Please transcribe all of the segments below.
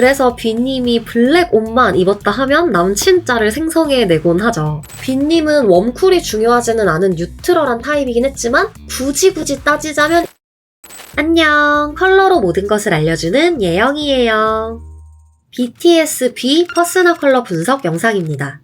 그래서 빈님이 블랙 옷만 입었다 하면 남친자를 생성해내곤 하죠. 빈님은 웜쿨이 중요하지는 않은 뉴트럴한 타입이긴 했지만 굳이 굳이 따지자면 안녕 컬러로 모든 것을 알려주는 예영이에요. BTS B 퍼스널 컬러 분석 영상입니다.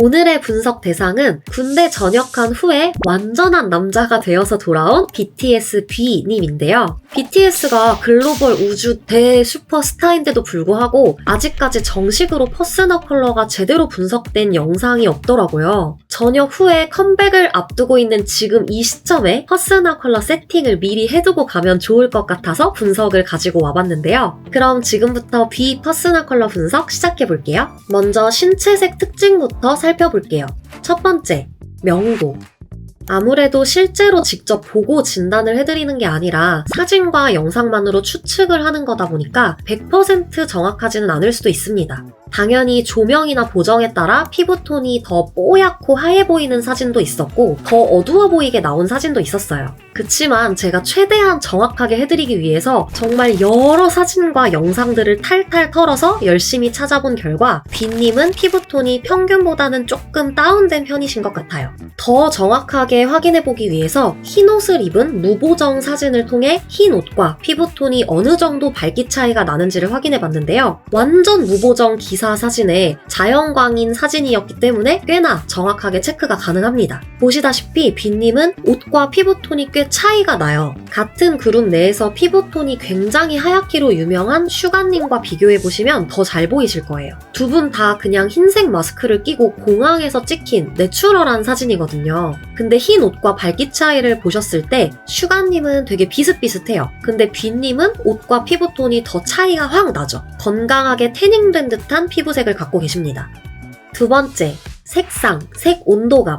오늘의 분석 대상은 군대 전역한 후에 완전한 남자가 되어서 돌아온 BTS B님인데요. BTS가 글로벌 우주 대 슈퍼스타인데도 불구하고 아직까지 정식으로 퍼스널 컬러가 제대로 분석된 영상이 없더라고요. 전역 후에 컴백을 앞두고 있는 지금 이 시점에 퍼스널 컬러 세팅을 미리 해두고 가면 좋을 것 같아서 분석을 가지고 와봤는데요. 그럼 지금부터 B 퍼스널 컬러 분석 시작해볼게요. 먼저 신체색 특징부터 살펴 볼게요. 첫 번째, 명도. 아무래도 실제로 직접 보고 진단을 해드리는 게 아니라 사진과 영상만으로 추측을 하는 거다 보니까 100% 정확하지는 않을 수도 있습니다. 당연히 조명이나 보정에 따라 피부톤이 더 뽀얗고 하얘 보이는 사진도 있었고 더 어두워 보이게 나온 사진도 있었어요. 그치만 제가 최대한 정확하게 해드리기 위해서 정말 여러 사진과 영상들을 탈탈 털어서 열심히 찾아본 결과 빈님은 피부톤이 평균보다는 조금 다운된 편이신 것 같아요. 더 정확하게 확인해보기 위해서 흰 옷을 입은 무보정 사진을 통해 흰 옷과 피부톤이 어느 정도 밝기 차이가 나는지를 확인해봤는데요. 완전 무보정 기사 사진에 자연광인 사진이었기 때문에 꽤나 정확하게 체크가 가능합니다. 보시다시피 빈님은 옷과 피부톤이 꽤 차이가 나요. 같은 그룹 내에서 피부톤이 굉장히 하얗기로 유명한 슈가님과 비교해보시면 더 잘 보이실 거예요. 두 분 다 그냥 흰색 마스크를 끼고 공항에서 찍힌 내추럴한 사진이거든요. 근데 흰 옷과 밝기 차이를 보셨을 때 슈가님은 되게 비슷비슷해요. 근데 빈님은 옷과 피부톤이 더 차이가 확 나죠. 건강하게 태닝된 듯한 피부색을 갖고 계십니다. 두 번째, 색상, 색 온도감.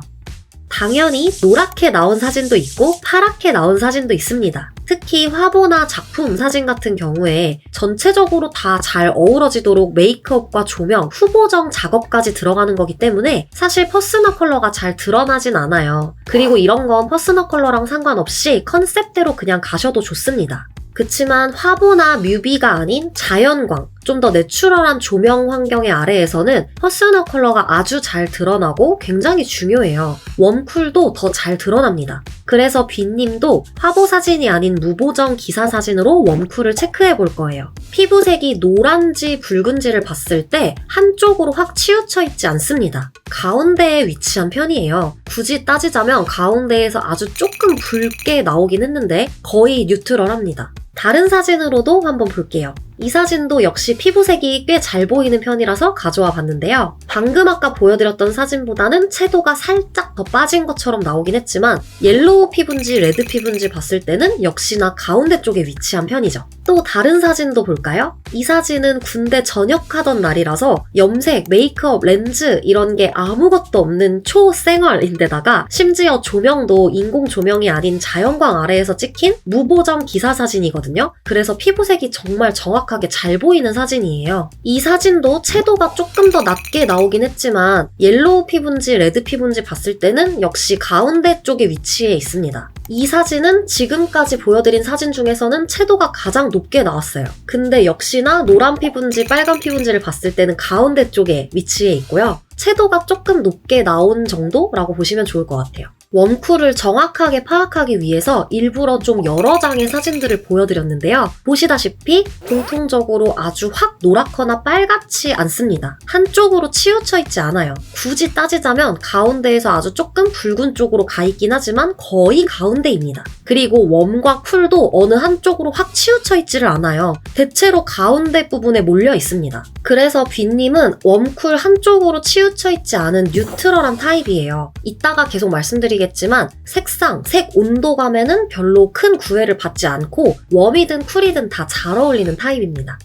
당연히 노랗게 나온 사진도 있고 파랗게 나온 사진도 있습니다. 특히 화보나 작품 사진 같은 경우에 전체적으로 다 잘 어우러지도록 메이크업과 조명, 후보정 작업까지 들어가는 거기 때문에 사실 퍼스널 컬러가 잘 드러나진 않아요. 그리고 이런 건 퍼스널 컬러랑 상관없이 컨셉대로 그냥 가셔도 좋습니다. 그치만 화보나 뮤비가 아닌 자연광, 좀 더 내추럴한 조명 환경의 아래에서는 퍼스널 컬러가 아주 잘 드러나고 굉장히 중요해요. 웜쿨도 더 잘 드러납니다. 그래서 빈님도 화보 사진이 아닌 무보정 기사 사진으로 웜쿨을 체크해 볼 거예요. 피부색이 노란지 붉은지를 봤을 때 한쪽으로 확 치우쳐 있지 않습니다. 가운데에 위치한 편이에요. 굳이 따지자면 가운데에서 아주 조금 붉게 나오긴 했는데 거의 뉴트럴합니다. 다른 사진으로도 한번 볼게요. 이 사진도 역시 피부색이 꽤 잘 보이는 편이라서 가져와 봤는데요. 방금 아까 보여드렸던 사진보다는 채도가 살짝 더 빠진 것처럼 나오긴 했지만 옐로우 피부인지 레드 피부인지 봤을 때는 역시나 가운데 쪽에 위치한 편이죠. 또 다른 사진도 볼까요? 이 사진은 군대 전역하던 날이라서 염색, 메이크업, 렌즈 이런 게 아무것도 없는 초생얼인데다가 심지어 조명도 인공 조명이 아닌 자연광 아래에서 찍힌 무보정 기사 사진이거든요. 그래서 피부색이 정말 정확하게 잘 보이는 사진이에요. 이 사진도 채도가 조금 더 낮게 나오긴 했지만 옐로우 피부인지 레드 피부인지 봤을 때는 역시 가운데 쪽에 위치해 있습니다. 이 사진은 지금까지 보여드린 사진 중에서는 채도가 가장 높게 나왔어요. 근데 역시나 노란 피부인지 빨간 피부인지를 봤을 때는 가운데 쪽에 위치해 있고요. 채도가 조금 높게 나온 정도라고 보시면 좋을 것 같아요. 웜쿨을 정확하게 파악하기 위해서 일부러 좀 여러 장의 사진들을 보여드렸는데요. 보시다시피 공통적으로 아주 확 노랗거나 빨갛지 않습니다. 한쪽으로 치우쳐 있지 않아요. 굳이 따지자면 가운데에서 아주 조금 붉은 쪽으로 가 있긴 하지만 거의 가운데입니다. 그리고 웜과 쿨도 어느 한쪽으로 확 치우쳐 있지를 않아요. 대체로 가운데 부분에 몰려 있습니다. 그래서 빈님은 웜쿨 한쪽으로 치우쳐 있지 않은 뉴트럴한 타입이에요. 이따가 계속 말씀드리 겠지만 색상, 색 온도감에는 별로 큰 구애를 받지 않고 웜이든 쿨이든 다 잘 어울리는 타입입니다.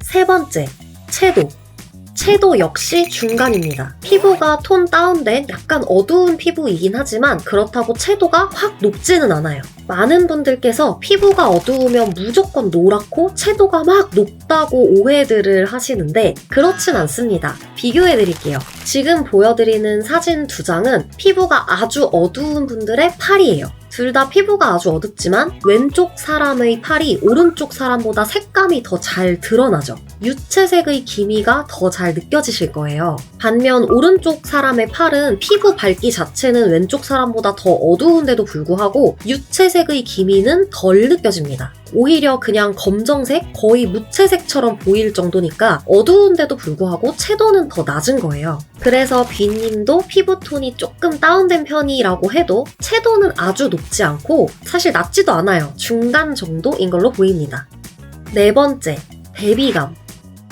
세 번째, 채도. 채도 역시 중간입니다. 피부가 톤 다운된 약간 어두운 피부이긴 하지만 그렇다고 채도가 확 높지는 않아요. 많은 분들께서 피부가 어두우면 무조건 노랗고 채도가 막 높다고 오해들을 하시는데 그렇진 않습니다. 비교해 드릴게요. 지금 보여드리는 사진 두 장은 피부가 아주 어두운 분들의 팔이에요. 둘 다 피부가 아주 어둡지만 왼쪽 사람의 팔이 오른쪽 사람보다 색감이 더 잘 드러나죠. 유채색의 기미가 더 잘 느껴지실 거예요. 반면 오른쪽 사람의 팔은 피부 밝기 자체는 왼쪽 사람보다 더 어두운데도 불구하고 유채색의 기미는 덜 느껴집니다. 오히려 그냥 검정색, 거의 무채색처럼 보일 정도니까 어두운데도 불구하고 채도는 더 낮은 거예요. 그래서 빈님도 피부톤이 조금 다운된 편이라고 해도 채도는 아주 높지 않고 사실 낮지도 않아요. 중간 정도인 걸로 보입니다. 네 번째, 대비감.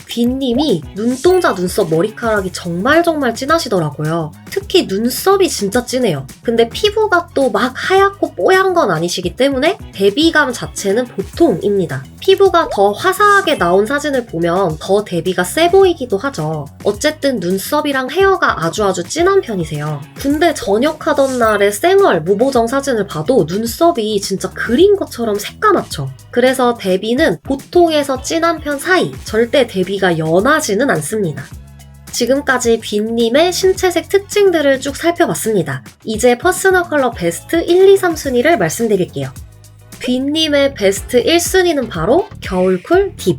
빈님이 눈동자, 눈썹, 머리카락이 정말 정말 진하시더라고요. 특히 눈썹이 진짜 진해요. 근데 피부가 또 막 하얗고 뽀얀 건 아니시기 때문에 대비감 자체는 보통입니다. 피부가 더 화사하게 나온 사진을 보면 더 대비가 세 보이기도 하죠. 어쨌든 눈썹이랑 헤어가 아주 아주 진한 편이세요. 군대 전역하던 날의 쌩얼 무보정 사진을 봐도 눈썹이 진짜 그린 것처럼 새까맣죠. 그래서 대비는 보통에서 진한 편 사이, 절대 대비가 연하지는 않습니다. 지금까지 빈님의 신체색 특징들을 쭉 살펴봤습니다. 이제 퍼스널 컬러 베스트 1, 2, 3순위를 말씀드릴게요. 빈님의 베스트 1순위는 바로 겨울쿨 딥.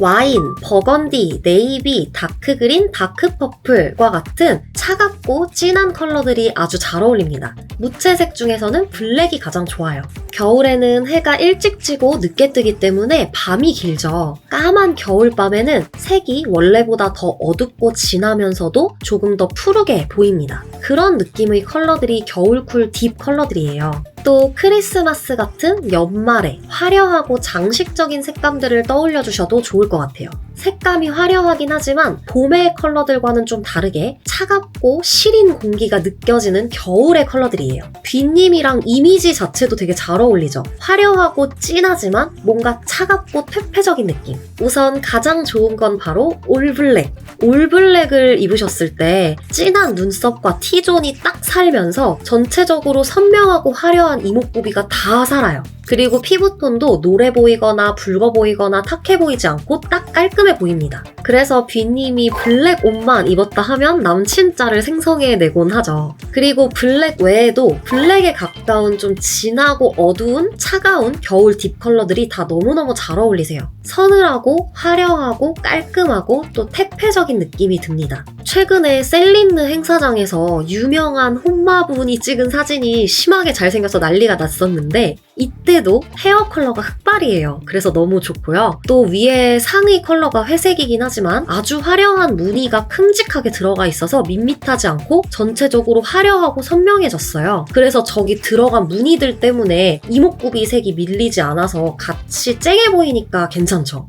와인, 버건디, 네이비, 다크그린, 다크퍼플과 같은 차갑고 진한 컬러들이 아주 잘 어울립니다. 무채색 중에서는 블랙이 가장 좋아요. 겨울에는 해가 일찍 지고 늦게 뜨기 때문에 밤이 길죠. 까만 겨울밤에는 색이 원래보다 더 어둡고 진하면서도 조금 더 푸르게 보입니다. 그런 느낌의 컬러들이 겨울쿨 딥 컬러들이에요. 또 크리스마스 같은 연말에 화려하고 장식적인 색감들을 떠올려 주셔도 좋을 것 같아요. 색감이 화려하긴 하지만 봄의 컬러들과는 좀 다르게 차갑고 시린 공기가 느껴지는 겨울의 컬러들이에요. 빈님이랑 이미지 자체도 되게 잘 어울리죠. 화려하고 진하지만 뭔가 차갑고 퇴폐적인 느낌. 우선 가장 좋은 건 바로 올블랙. 올블랙을 입으셨을 때 진한 눈썹과 T존이 딱 살면서 전체적으로 선명하고 화려한 이목구비가 다 살아요. 그리고 피부톤도 노래 보이거나 붉어 보이거나 탁해 보이지 않고 딱 깔끔해 보입니다. 그래서 빈님이 블랙 옷만 입었다 하면 남친자를 생성해내곤 하죠. 그리고 블랙 외에도 블랙에 가까운 좀 진하고 어두운 차가운 겨울 딥 컬러들이 다 너무너무 잘 어울리세요. 서늘하고 화려하고 깔끔하고 또 퇴폐적인 느낌이 듭니다. 최근에 셀린느 행사장에서 유명한 혼마분이 찍은 사진이 심하게 잘생겨서 난리가 났었는데 이때도 헤어 컬러가 흑발이에요. 그래서 너무 좋고요. 또 위에 상의 컬러가 회색이긴 하지만 아주 화려한 무늬가 큼직하게 들어가 있어서 밋밋하지 않고 전체적으로 화려하고 선명해졌어요. 그래서 저기 들어간 무늬들 때문에 이목구비 색이 밀리지 않아서 같이 쨍해 보이니까 괜찮죠.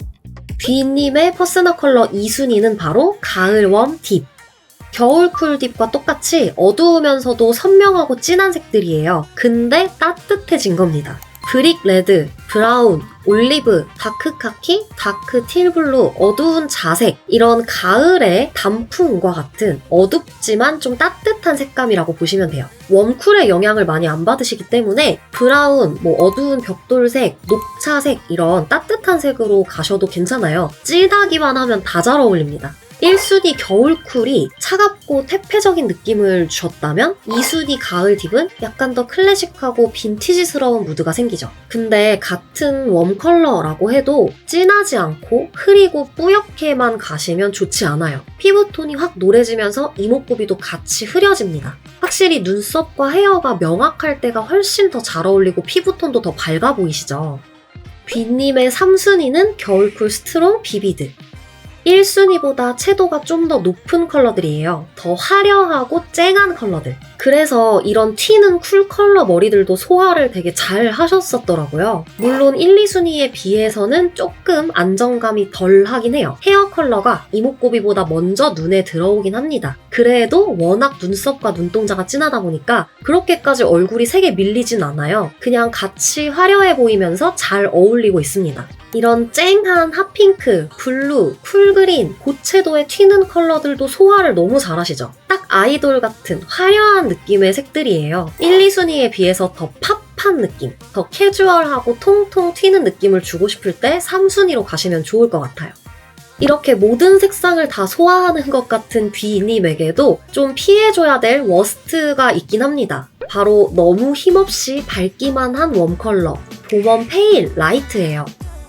비님의 퍼스널 컬러 2순위는 바로 가을 웜 딥. 겨울 쿨 딥과 똑같이 어두우면서도 선명하고 진한 색들이에요. 근데 따뜻해진 겁니다. 브릭 레드, 브라운, 올리브, 다크 카키, 다크 틸블루, 어두운 자색 이런 가을의 단풍과 같은 어둡지만 좀 따뜻한 색감이라고 보시면 돼요. 웜쿨의 영향을 많이 안 받으시기 때문에 브라운, 뭐 어두운 벽돌색, 녹차색 이런 따뜻한 색으로 가셔도 괜찮아요. 찐하기만 하면 다 잘 어울립니다. 1순위 겨울쿨이 차갑고 퇴폐적인 느낌을 주셨다면 2순위 가을 딥은 약간 더 클래식하고 빈티지스러운 무드가 생기죠. 근데 같은 웜 컬러라고 해도 진하지 않고 흐리고 뿌옇게만 가시면 좋지 않아요. 피부톤이 확 노래지면서 이목구비도 같이 흐려집니다. 확실히 눈썹과 헤어가 명확할 때가 훨씬 더 잘 어울리고 피부톤도 더 밝아 보이시죠? 빈님의 3순위는 겨울쿨 스트롱 비비드. 1순위보다 채도가 좀 더 높은 컬러들이에요. 더 화려하고 쨍한 컬러들. 그래서 이런 튀는 쿨 컬러 머리들도 소화를 되게 잘 하셨었더라고요. 물론 1, 2순위에 비해서는 조금 안정감이 덜 하긴 해요. 헤어 컬러가 이목구비보다 먼저 눈에 들어오긴 합니다. 그래도 워낙 눈썹과 눈동자가 진하다 보니까 그렇게까지 얼굴이 색에 밀리진 않아요. 그냥 같이 화려해 보이면서 잘 어울리고 있습니다. 이런 쨍한 핫핑크, 블루, 쿨그린, 고채도의 튀는 컬러들도 소화를 너무 잘하시죠? 딱 아이돌 같은 화려한 느낌의 색들이에요. 1, 2순위에 비해서 더 팝 한 느낌, 더 캐주얼하고 통통 튀는 느낌을 주고 싶을 때 3순위로 가시면 좋을 것 같아요. 이렇게 모든 색상을 다 소화하는 것 같은 B님에게도 좀 피해줘야 될 워스트가 있긴 합니다. 바로 너무 힘없이 밝기만 한 웜 컬러, 봄웜 페일 라이트예요.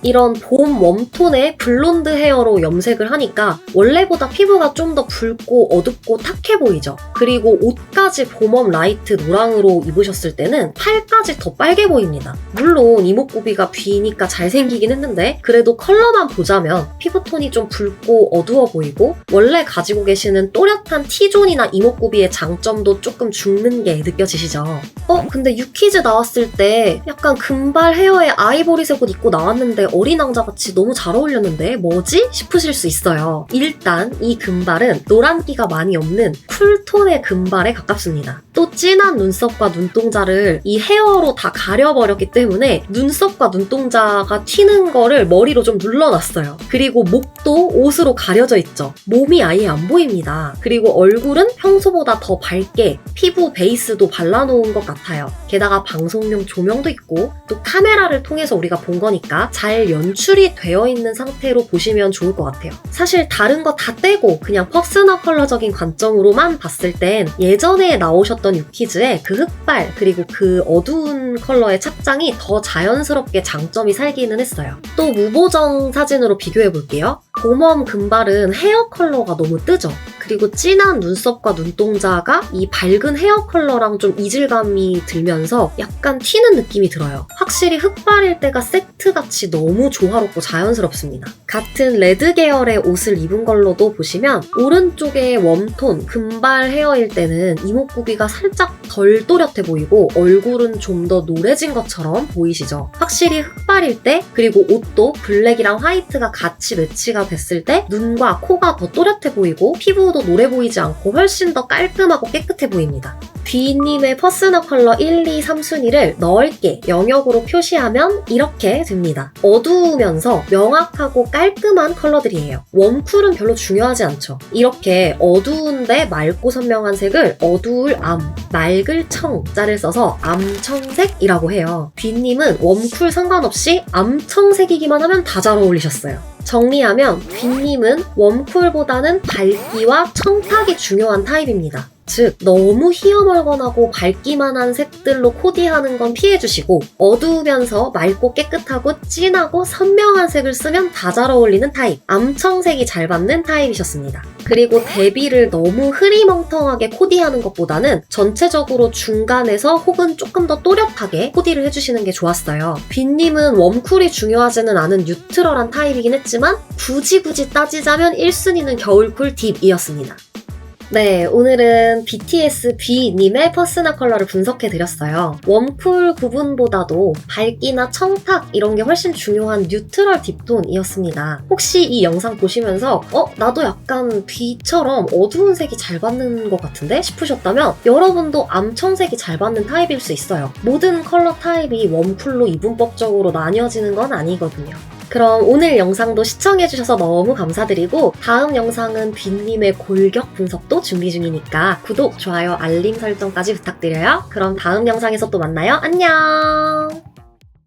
이런 봄 웜톤의 블론드 헤어로 염색을 하니까 원래보다 피부가 좀 더 붉고 어둡고 탁해 보이죠. 그리고 옷까지 봄웜 라이트 노랑으로 입으셨을 때는 팔까지 더 빨개 보입니다. 물론 이목구비가 B니까 잘생기긴 했는데 그래도 컬러만 보자면 피부톤이 좀 붉고 어두워 보이고 원래 가지고 계시는 또렷한 T존이나 이목구비의 장점도 조금 죽는 게 느껴지시죠? 어, 근데 유키즈 나왔을 때 약간 금발 헤어에 아이보리색 옷 입고 나왔는데 어린 왕자같이 너무 잘 어울렸는데 뭐지? 싶으실 수 있어요. 일단 이 금발은 노란기가 많이 없는 쿨톤의 금발에 가깝습니다. 또 진한 눈썹과 눈동자를 이 헤어로 다 가려버렸기 때문에 눈썹과 눈동자가 튀는 거를 머리로 좀 눌러놨어요. 그리고 목도 옷으로 가려져 있죠. 몸이 아예 안 보입니다. 그리고 얼굴은 평소보다 더 밝게 피부 베이스도 발라놓은 것 같아요. 게다가 방송용 조명도 있고 또 카메라를 통해서 우리가 본 거니까 잘 연출이 되어 있는 상태로 보시면 좋을 것 같아요. 사실 다른 거 다 떼고 그냥 퍼스널 컬러적인 관점으로만 봤을 땐 예전에 나오셨던 유키즈의 그 흑발 그리고 그 어두운 컬러의 착장이 더 자연스럽게 장점이 살기는 했어요. 또 무보정 사진으로 비교해 볼게요. 봄웜 금발은 헤어 컬러가 너무 뜨죠. 그리고 진한 눈썹과 눈동자가 이 밝은 헤어 컬러랑 좀 이질감이 들면서 약간 튀는 느낌이 들어요. 확실히 흑발일 때가 세트같이 너무 조화롭고 자연스럽습니다. 같은 레드 계열의 옷을 입은 걸로도 보시면 오른쪽의 웜톤 금발 헤어일 때는 이목구비가 살짝 덜 또렷해 보이고 얼굴은 좀 더 노래진 것처럼 보이시죠? 확실히 흑발일 때 그리고 옷도 블랙이랑 화이트가 같이 매치가 됐을 때 눈과 코가 더 또렷해 보이고 피부도 노래 보이지 않고 훨씬 더 깔끔하고 깨끗해 보입니다. B님의 퍼스널 컬러 1, 2, 3순위를 넓게 영역으로 표시하면 이렇게 됩니다. 어두우면서 명확하고 깔끔한 컬러들이에요. 웜쿨은 별로 중요하지 않죠. 이렇게 어두운데 맑고 선명한 색을 어두울 암, 맑을 청 자를 써서 암청색이라고 해요. B님은 웜쿨 상관없이 암청색이기만 하면 다 잘 어울리셨어요. 정리하면 빈님은 웜쿨보다는 밝기와 청탁이 중요한 타입입니다. 즉 너무 희어멀건하고 밝기만 한 색들로 코디하는 건 피해주시고 어두우면서 맑고 깨끗하고 진하고 선명한 색을 쓰면 다 잘 어울리는 타입 암청색이 잘 받는 타입이셨습니다. 그리고 데뷔를 너무 흐리멍텅하게 코디하는 것보다는 전체적으로 중간에서 혹은 조금 더 또렷하게 코디를 해주시는 게 좋았어요. 빈님은 웜쿨이 중요하지는 않은 뉴트럴한 타입이긴 했지만 굳이 굳이 따지자면 1순위는 겨울쿨 딥이었습니다. 네, 오늘은 BTS B님의 퍼스널 컬러를 분석해드렸어요. 웜쿨 구분보다도 밝기나 청탁 이런 게 훨씬 중요한 뉴트럴 딥톤이었습니다. 혹시 이 영상 보시면서 어? 나도 약간 B처럼 어두운 색이 잘 받는 것 같은데? 싶으셨다면 여러분도 암청색이 잘 받는 타입일 수 있어요. 모든 컬러 타입이 웜쿨로 이분법적으로 나뉘어지는 건 아니거든요. 그럼 오늘 영상도 시청해주셔서 너무 감사드리고 다음 영상은 빈님의 골격 분석도 준비 중이니까 구독, 좋아요, 알림 설정까지 부탁드려요. 그럼 다음 영상에서 또 만나요. 안녕!